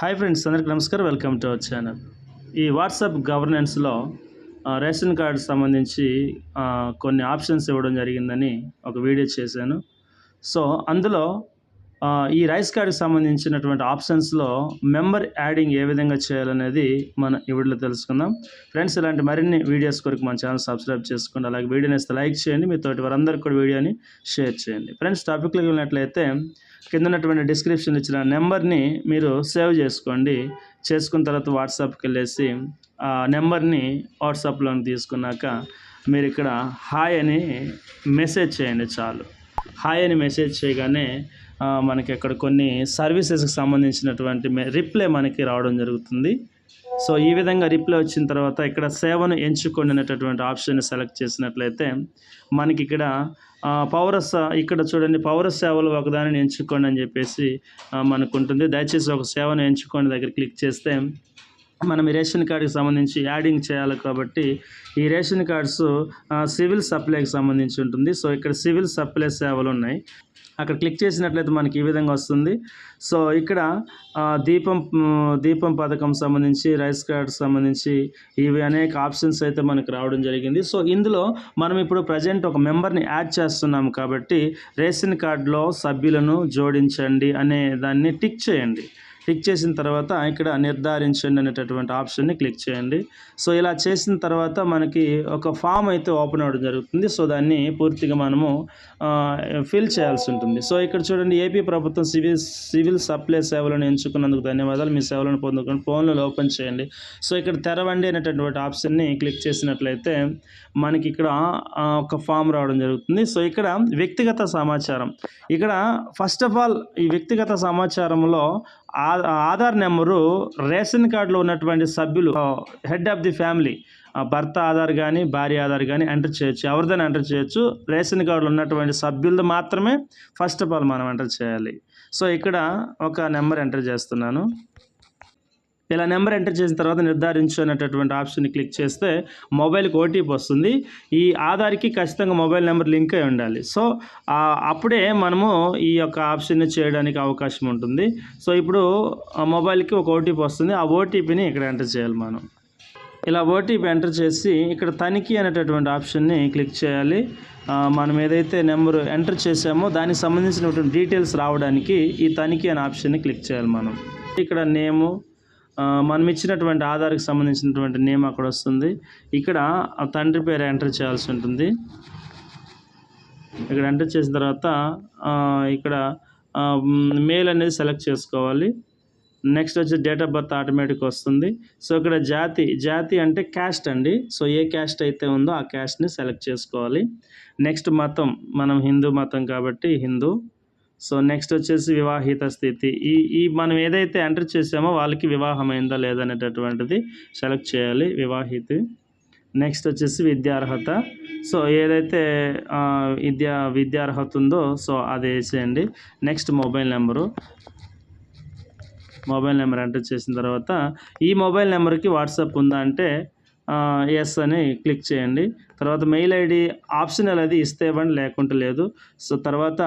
Hi friends అందరికి నమస్కారం. Welcome to our channel. ఈ వాట్సాప్ గవర్నెన్స్లో రేషన్ కార్డు సంబంధించి కొన్ని ఆప్షన్స్ ఇవ్వడం జరిగిందని ఒక వీడియో చేశాను. సో అందులో ఈ రైస్ కార్డుకి సంబంధించినటువంటి ఆప్షన్స్లో మెంబర్ యాడింగ్ ఏ విధంగా చేయాలనేది మనం ఈ వీడియోలో తెలుసుకుందాం. ఫ్రెండ్స్ ఇలాంటి మరిన్ని వీడియోస్ కొరకు మన ఛానల్ సబ్స్క్రైబ్ చేసుకోండి. అలాగే వీడియోని ఇస్తే లైక్ చేయండి. మీ తోటి వారందరికీ కూడా వీడియోని షేర్ చేయండి. ఫ్రెండ్స్ టాపిక్లోకి వెళ్ళినట్లయితే కింద ఉన్నటువంటి డిస్క్రిప్షన్ ఇచ్చిన నెంబర్ని మీరు సేవ్ చేసుకోండి. చేసుకున్న తర్వాత వాట్సాప్కి వెళ్ళేసి ఆ నెంబర్ని వాట్సాప్లోని తీసుకున్నాక మీరు ఇక్కడ హాయ్ అని మెసేజ్ చేయండి చాలు. హాయ్ అని మెసేజ్ చేయగానే మనకి అక్కడ కొన్ని సర్వీసెస్కి సంబంధించినటువంటి రిప్లై మనకి రావడం జరుగుతుంది. సో ఈ విధంగా రిప్లై వచ్చిన తర్వాత ఇక్కడ సేవను ఎంచుకోండి అనేటటువంటి ఆప్షన్ సెలెక్ట్ చేసినట్లయితే మనకి ఇక్కడ ఆ, పౌర ఇక్కడ చూడండి పౌర సేవలు ఒకదానిని ఎంచుకోండి అని చెప్పేసి మనకు ఉంటుంది దయచేసి ఒక సేవను ఎంచుకోండి దగ్గర క్లిక్ చేస్తే మనం ఈ రేషన్ కార్డుకి సంబంధించి యాడింగ్ చేయాలి కాబట్టి ఈ రేషన్ కార్డ్స్ సివిల్ సప్లైకి సంబంధించి ఉంటుంది. సో ఇక్కడ సివిల్ సప్లై సేవలు ఉన్నాయి. అక్కడ క్లిక్ చేసినట్లయితే మనకి ఈ విధంగా వస్తుంది. సో ఇక్కడ దీపం దీపం పథకం సంబంధించి రైస్ కార్డ్ సంబంధించి ఇవి అనేక ఆప్షన్స్ అయితే మనకు రావడం జరిగింది. సో ఇందులో మనం ఇప్పుడు ప్రజెంట్ ఒక మెంబర్ని యాడ్ చేస్తున్నాం కాబట్టి రేషన్ కార్డులో సభ్యులను జోడించండి అనే దాన్ని టిక్ చేయండి. క్లిక్ చేసిన తర్వాత ఇక్కడ నిర్ధారించండి అనేటటువంటి ఆప్షన్ని క్లిక్ చేయండి. సో ఇలా చేసిన తర్వాత మనకి ఒక ఫామ్ అయితే ఓపెన్ అవ్వడం జరుగుతుంది. సో దాన్ని పూర్తిగా మనము ఫిల్ చేయాల్సి ఉంటుంది. సో ఇక్కడ చూడండి ఏపీ ప్రభుత్వం సివిల్ సివిల్ సప్లై సేవలను ఎంచుకున్నందుకు ధన్యవాదాలు. మీ సేవలను పొందుకొని ఫోన్లో ఓపెన్ చేయండి. సో ఇక్కడ తెరవండి అనేటటువంటి ఆప్షన్ని క్లిక్ చేసినట్లయితే మనకి ఇక్కడ ఒక ఫామ్ రావడం జరుగుతుంది. సో ఇక్కడ వ్యక్తిగత సమాచారం. ఇక్కడ ఫస్ట్ ఆఫ్ ఆల్ ఈ వ్యక్తిగత సమాచారంలో ఆధార్ నెంబరు రేషన్ కార్డులో ఉన్నటువంటి సభ్యులు హెడ్ ఆఫ్ ది ఫ్యామిలీ భర్త ఆధార్ కానీ భార్య ఆధార్ కానీ ఎంటర్ చేయొచ్చు. ఎవరిదైనా ఎంటర్ చేయొచ్చు. రేషన్ కార్డులో ఉన్నటువంటి సభ్యులది మాత్రమే ఫస్ట్ ఆఫ్ ఆల్ మనం ఎంటర్ చేయాలి. సో ఇక్కడ ఒక నెంబర్ ఎంటర్ చేస్తున్నాను. ఇలా నెంబర్ ఎంటర్ చేసిన తర్వాత నిర్ధారించు అనేటటువంటి ఆప్షన్ క్లిక్ చేస్తే మొబైల్కి ఓటీపీ వస్తుంది. ఈ ఆధార్కి ఖచ్చితంగా మొబైల్ నెంబర్ లింక్ అయి ఉండాలి. సో అప్పుడే మనము ఈ యొక్క ఆప్షన్ని చేయడానికి అవకాశం ఉంటుంది. సో ఇప్పుడు మొబైల్కి ఒక ఓటీపీ వస్తుంది. ఆ ఓటీపీని ఇక్కడ ఎంటర్ చేయాలి మనం. ఇలా ఓటీపీ ఎంటర్ చేసి ఇక్కడ తనిఖీ అనేటటువంటి ఆప్షన్ని క్లిక్ చేయాలి. మనం ఏదైతే నెంబర్ ఎంటర్ చేసామో దానికి సంబంధించినటువంటి డీటెయిల్స్ రావడానికి ఈ తనిఖీ అనే ఆప్షన్ని క్లిక్ చేయాలి మనం. ఇక్కడ నేము మనం ఇచ్చినటువంటి ఆధార్కి సంబంధించినటువంటి నేమ్ అక్కడ వస్తుంది. ఇక్కడ తండ్రి పేరు ఎంటర్ చేయాల్సి ఉంటుంది. ఇక్కడ ఎంటర్ చేసిన తర్వాత ఇక్కడ మేల్ అనేది సెలెక్ట్ చేసుకోవాలి. నెక్స్ట్ వచ్చి డేట్ ఆఫ్ బర్త్ ఆటోమేటిక్ వస్తుంది. సో ఇక్కడ జాతి జాతి అంటే క్యాస్ట్ అండి. సో ఏ క్యాస్ట్ అయితే ఉందో ఆ క్యాస్ట్ని సెలెక్ట్ చేసుకోవాలి. నెక్స్ట్ మతం మనం హిందూ మతం కాబట్టి హిందూ. సో నెక్స్ట్ వచ్చేసి వివాహిత స్థితి ఈ ఈ మనం ఏదైతే ఎంటర్ చేసామో వాళ్ళకి వివాహం అయిందా లేదనేటటువంటిది సెలెక్ట్ చేయాలి వివాహిత. నెక్స్ట్ వచ్చేసి విద్యార్హత. సో ఏదైతే విద్యా విద్యార్హత ఉందో సో అది వేసేయండి. Next mobile number. Mobile number enter చేసిన తర్వాత ఈ మొబైల్ నెంబర్కి వాట్సాప్ ఉందా అంటే ఎస్ అని క్లిక్ చేయండి. తర్వాత మెయిల్ ఐడి ఆప్షనల్ అది ఇస్తే ఇవ్వండి లేకుంటే లేదు. సో తర్వాత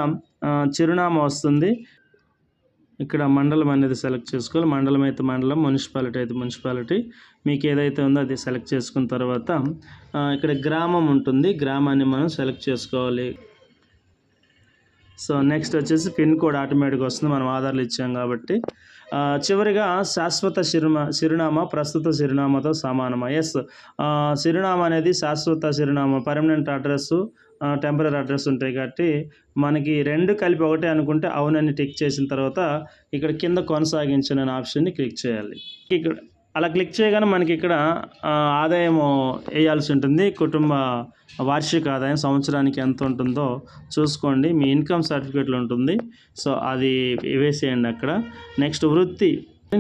చిరునామా వస్తుంది. ఇక్కడ మండలం అనేది సెలెక్ట్ చేసుకోవాలి. మండలం అయితే మండలం మున్సిపాలిటీ అయితే మున్సిపాలిటీ మీకు ఏదైతే ఉందో అది సెలెక్ట్ చేసుకున్న తర్వాత ఇక్కడ గ్రామం ఉంటుంది. గ్రామాన్ని మనం సెలెక్ట్ చేసుకోవాలి. సో నెక్స్ట్ వచ్చేసి పిన్ కోడ్ ఆటోమేటిక్గా వస్తుంది. మనం ఆధార్లు ఇచ్చాం కాబట్టి. చివరిగా శాశ్వత చిరుమా చిరునామా ప్రస్తుత చిరునామాతో సమానమా? ఎస్ చిరునామా అనేది శాశ్వత చిరునామా పర్మనెంట్ అడ్రస్ టెంపరీ అడ్రస్ ఉంటాయి కాబట్టి మనకి రెండు కలిపి ఒకటే అనుకుంటే అవునని టిక్ చేసిన తర్వాత ఇక్కడ కింద కొనసాగించిన ఆప్షన్ని క్లిక్ చేయాలి. ఇక్కడ అలా క్లిక్ చేయగానే మనకి ఇక్కడ ఆదాయం వేయాల్సి ఉంటుంది. కుటుంబ వార్షిక ఆదాయం సంవత్సరానికి ఎంత ఉంటుందో చూసుకోండి. మీ ఇన్కమ్ సర్టిఫికేట్లో ఉంటుంది. సో అది వేసేయండి అక్కడ. నెక్స్ట్ వృత్తి.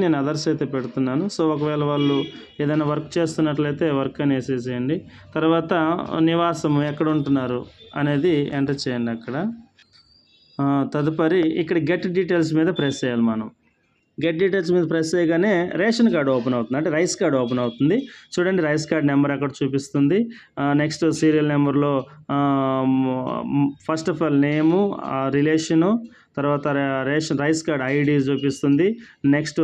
నేను అదర్స్ అయితే పెడుతున్నాను. సో ఒకవేళ వాళ్ళు ఏదైనా వర్క్ చేస్తున్నట్లయితే వర్క్ అని వేసేసేయండి తర్వాత నివాసం ఎక్కడ ఉంటున్నారు అనేది ఎంటర్ చేయండి అక్కడ. తదుపరి ఇక్కడ గెట్ డీటెయిల్స్ మీద ప్రెస్ చేయాలి మనం. గెట్ డీటెయిల్స్ మీద ప్రెస్ చేయగానే రేషన్ కార్డు ఓపెన్ అవుతుంది. అంటే రైస్ కార్డు ఓపెన్ అవుతుంది. చూడండి రైస్ కార్డ్ నెంబర్ అక్కడ చూపిస్తుంది. నెక్స్ట్ సీరియల్ నెంబర్లో first of all name relation తర్వాత రేషన్ రైస్ కార్డ్ ఐడి చూపిస్తుంది. నెక్స్ట్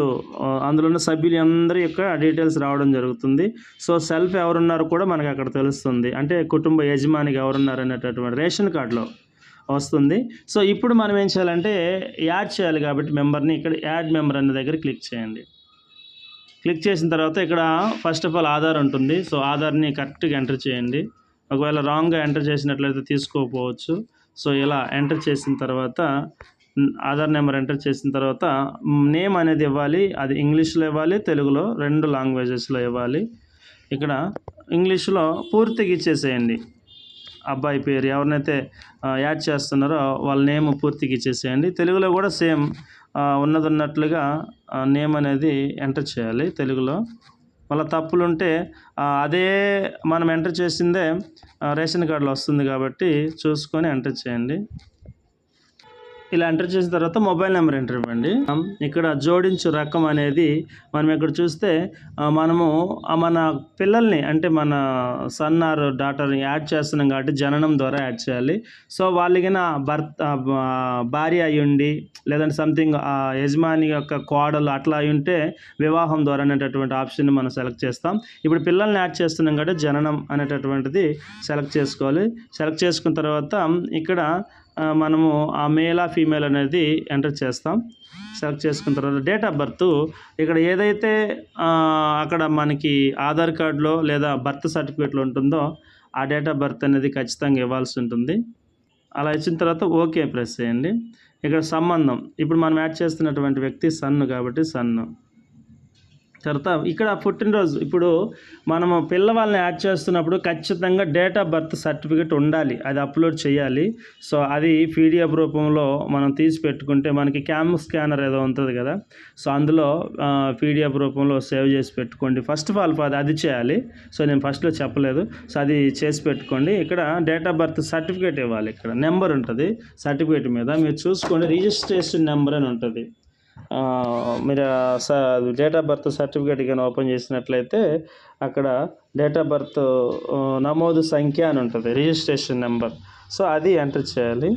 అందులో ఉన్న సభ్యులు అందరి యొక్క డీటెయిల్స్ రావడం జరుగుతుంది. సో సెల్ఫ్ ఎవరున్నారో కూడా మనకు అక్కడ తెలుస్తుంది. అంటే కుటుంబ యజమానికి ఎవరున్నారు అనేటటువంటి రేషన్ కార్డులో. వస్తుంది. సో ఇప్పుడు మనం ఏం చేయాలంటే యాడ్ చేయాలి కాబట్టి మెంబర్ని ఇక్కడ యాడ్ మెంబర్ అనే దగ్గర క్లిక్ చేయండి. క్లిక్ చేసిన తర్వాత ఇక్కడ ఫస్ట్ ఆఫ్ ఆల్ ఆధార్ ఉంటుంది. సో ఆధార్ని కరెక్ట్గా ఎంటర్ చేయండి. ఒకవేళ రాంగ్గా ఎంటర్ చేసినట్లయితే తీసుకోకపోవచ్చు. సో ఇలా ఎంటర్ చేసిన తర్వాత ఆధార్ నెంబర్ ఎంటర్ చేసిన తర్వాత నేమ్ అనేది ఇవ్వాలి. అది ఇంగ్లీష్లో ఇవ్వాలి తెలుగులో రెండు లాంగ్వేజెస్లో ఇవ్వాలి. ఇక్కడ ఇంగ్లీష్లో పూర్తిగా ఇచ్చేసేయండి. అబ్బాయి పేరు ఎవరినైతే యాడ్ చేస్తున్నారో వాళ్ళ నేమ్ పూర్తిగా ఇచ్చేసేయండి. తెలుగులో కూడా సేమ్ ఉన్నది ఉన్నట్లుగా నేమ్ అనేది ఎంటర్ చేయాలి తెలుగులో. మళ్ళీ తప్పులు ఉంటే అదే మనం ఎంటర్ చేసిందే రేషన్ కార్డులో వస్తుంది కాబట్టి చూసుకొని ఎంటర్ చేయండి. ఇలా ఎంటర్ చేసిన తర్వాత మొబైల్ నెంబర్ ఎంటర్ ఇవ్వండి. ఇక్కడ జోడించు రకం అనేది మనం ఇక్కడ చూస్తే మనము మన పిల్లల్ని అంటే మన సన్ ఆర్ డాటర్ని యాడ్ చేస్తున్నాం కాబట్టి జననం ద్వారా యాడ్ చేయాలి. సో వాళ్ళకి భర్త భార్య అయి ఉండి లేదంటే సంథింగ్ ఆ యజమాని యొక్క కోడలు అట్లా అయి ఉంటే వివాహం ద్వారా అనేటటువంటి ఆప్షన్ని మనం సెలెక్ట్ చేస్తాం. ఇప్పుడు పిల్లల్ని యాడ్ చేస్తున్నాం కాబట్టి జననం అనేటటువంటిది సెలెక్ట్ చేసుకోవాలి. సెలెక్ట్ చేసుకున్న తర్వాత ఇక్కడ మనము ఆ మేలా ఫీమేల్ అనేది ఎంటర్ చేస్తాం. సెలెక్ట్ చేసుకున్న తర్వాత డేట్ ఆఫ్ బర్త్ ఇక్కడ ఏదైతే అక్కడ మనకి ఆధార్ కార్డులో లేదా బర్త్ సర్టిఫికేట్లో ఉంటుందో ఆ డేట్ ఆఫ్ బర్త్ అనేది ఖచ్చితంగా ఇవ్వాల్సి ఉంటుంది. అలా ఇచ్చిన తర్వాత ఓకే ప్రెస్ చేయండి. ఇక్కడ సంబంధం ఇప్పుడు మనం యాడ్ చేస్తున్నటువంటి వ్యక్తి సన్ను కాబట్టి సన్ను తర్వాత ఇక్కడ పుట్టినరోజు. ఇప్పుడు మనము పిల్లవాళ్ళని యాడ్ చేస్తున్నప్పుడు ఖచ్చితంగా డేట్ ఆఫ్ బర్త్ సర్టిఫికేట్ ఉండాలి. అది అప్లోడ్ చేయాలి. సో అది పీడిఎఫ్ రూపంలో మనం తీసి పెట్టుకుంటే మనకి క్యామ్ స్కానర్ ఏదో ఉంటుంది కదా. సో అందులో పీడిఎఫ్ రూపంలో సేవ్ చేసి పెట్టుకోండి. ఫస్ట్ ఆఫ్ ఆల్ అది అది చేయాలి. సో నేను ఫస్ట్లో చెప్పలేదు. సో అది చేసి పెట్టుకోండి. ఇక్కడ డేట్ ఆఫ్ బర్త్ సర్టిఫికేట్ ఇవ్వాలి. ఇక్కడ నెంబర్ ఉంటుంది సర్టిఫికేట్ మీద. మీరు చూసుకోండి. రిజిస్ట్రేషన్ నెంబర్ అని ఉంటుంది. మీరు డేట్ ఆఫ్ బర్త్ సర్టిఫికేట్ కానీ ఓపెన్ చేసినట్లయితే అక్కడ డేట్ ఆఫ్ బర్త్ నమోదు సంఖ్య అని ఉంటుంది రిజిస్ట్రేషన్ నెంబర్ సో అది ఎంటర్ చేయాలి.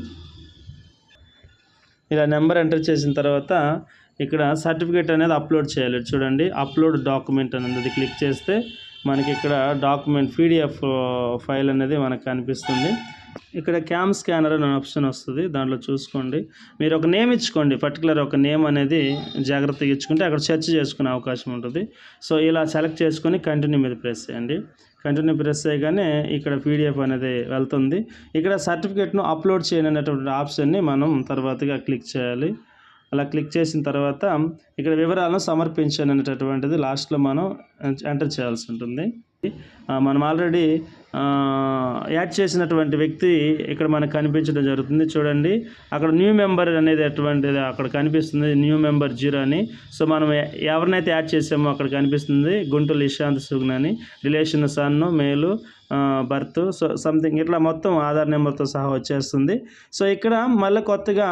ఇలా నెంబర్ ఎంటర్ చేసిన తర్వాత ఇక్కడ సర్టిఫికేట్ అనేది అప్లోడ్ చేయాలి. చూడండి అప్లోడ్ డాక్యుమెంట్ అనేది క్లిక్ చేస్తే మనకి ఇక్కడ డాక్యుమెంట్ పీడిఎఫ్ ఫైల్ అనేది మనకు కనిపిస్తుంది. ఇక్కడ క్యామ్ స్కానర్ అనే ఆప్షన్ వస్తుంది. దాంట్లో చూసుకోండి. మీరు ఒక నేమ్ ఇచ్చుకోండి. పర్టికులర్ ఒక నేమ్ అనేది జాగ్రత్తగా ఇచ్చుకుంటే అక్కడ సెర్చ్ చేసుకునే అవకాశం ఉంటుంది. సో ఇలా సెలెక్ట్ చేసుకొని కంటిన్యూ మీద ప్రెస్ చేయండి. కంటిన్యూ ప్రెస్ చేయగానే ఇక్కడ పీడిఎఫ్ అనేది వెళ్తుంది. ఇక్కడ సర్టిఫికేట్ను అప్లోడ్ చేయను అనేటువంటి ఆప్షన్ని మనం తర్వాతగా క్లిక్ చేయాలి. అలా క్లిక్ చేసిన తర్వాత ఇక్కడ వివరాలను సమర్పించాను అనేటటువంటిది లాస్ట్లో మనం ఎంటర్ చేయాల్సి ఉంటుంది. మనం ఆల్రెడీ యాడ్ చేసినటువంటి వ్యక్తి ఇక్కడ మనకు కనిపించడం జరుగుతుంది. చూడండి అక్కడ న్యూ మెంబర్ అనేది అటువంటిది అక్కడ కనిపిస్తుంది. న్యూ మెంబర్ జీరో అని. సో మనం ఎవరినైతే యాడ్ చేసామో అక్కడ కనిపిస్తుంది. గుంటూరు ఇషాంత్ సుగ్న అని. రిలేషన్ సన్ను మేలు బర్త్ సో సంథింగ్ ఇట్లా మొత్తం ఆధార్ నెంబర్తో సహా వచ్చేస్తుంది. సో ఇక్కడ మళ్ళీ కొత్తగా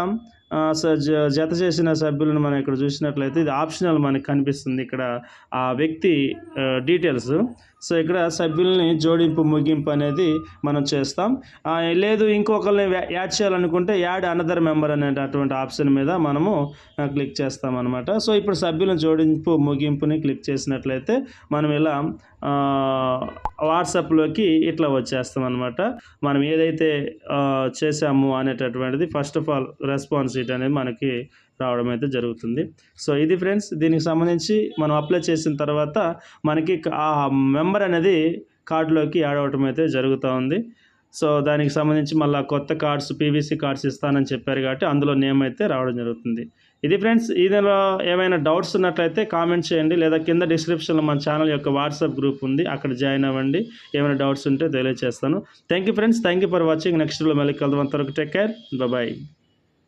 జత చేసిన సభ్యులను మనం ఇక్కడ చూసినట్లయితే ఇది ఆప్షనల్ మనకి కనిపిస్తుంది ఇక్కడ ఆ వ్యక్తి డీటెయిల్స్ సో ఇక్కడ సభ్యుల్ని జోడింపు ముగింపు అనేది మనం చేస్తాం. లేదు ఇంకొకరిని యాడ్ చేయాలనుకుంటే యాడ్ అనదర్ మెంబర్ అనేటటువంటి ఆప్షన్ మీద మనము క్లిక్ చేస్తాం అనమాట సో ఇప్పుడు సభ్యులను జోడింపు ముగింపుని క్లిక్ చేసినట్లయితే మనం ఇలా వాట్సాప్లోకి ఇట్లా వచ్చేస్తాం అనమాట మనం ఏదైతే చేసాము అనేటటువంటిది ఫస్ట్ ఆఫ్ ఆల్ రెస్పాన్స్ అనేది మనకి రావడం అయితే జరుగుతుంది. సో ఇది ఫ్రెండ్స్ దీనికి సంబంధించి మనం అప్లై చేసిన తర్వాత మనకి ఆ మెంబర్ అనేది కార్డులోకి యాడ్ అవటం అయితే జరుగుతూ ఉంది. సో దానికి సంబంధించి మళ్ళీ కొత్త కార్డ్స్ పీవీసీ కార్డ్స్ ఇస్తానని చెప్పారు కాబట్టి అందులో నేమ్ అయితే రావడం జరుగుతుంది. ఇది ఫ్రెండ్స్ ఇదిలో ఏమైనా డౌట్స్ ఉన్నట్లయితే కామెంట్ చేయండి. లేదా కింద డిస్క్రిప్షన్లో మన ఛానల్ యొక్క వాట్సాప్ గ్రూప్ ఉంది. అక్కడ జాయిన్ అవ్వండి. ఏమైనా డౌట్స్ ఉంటే తెలియజేస్తాను thank you friends thank you for watching నెక్స్ట్లో మళ్ళీ కలుద్దాం. అంతవరకు టేక్ కేర్ బాయ్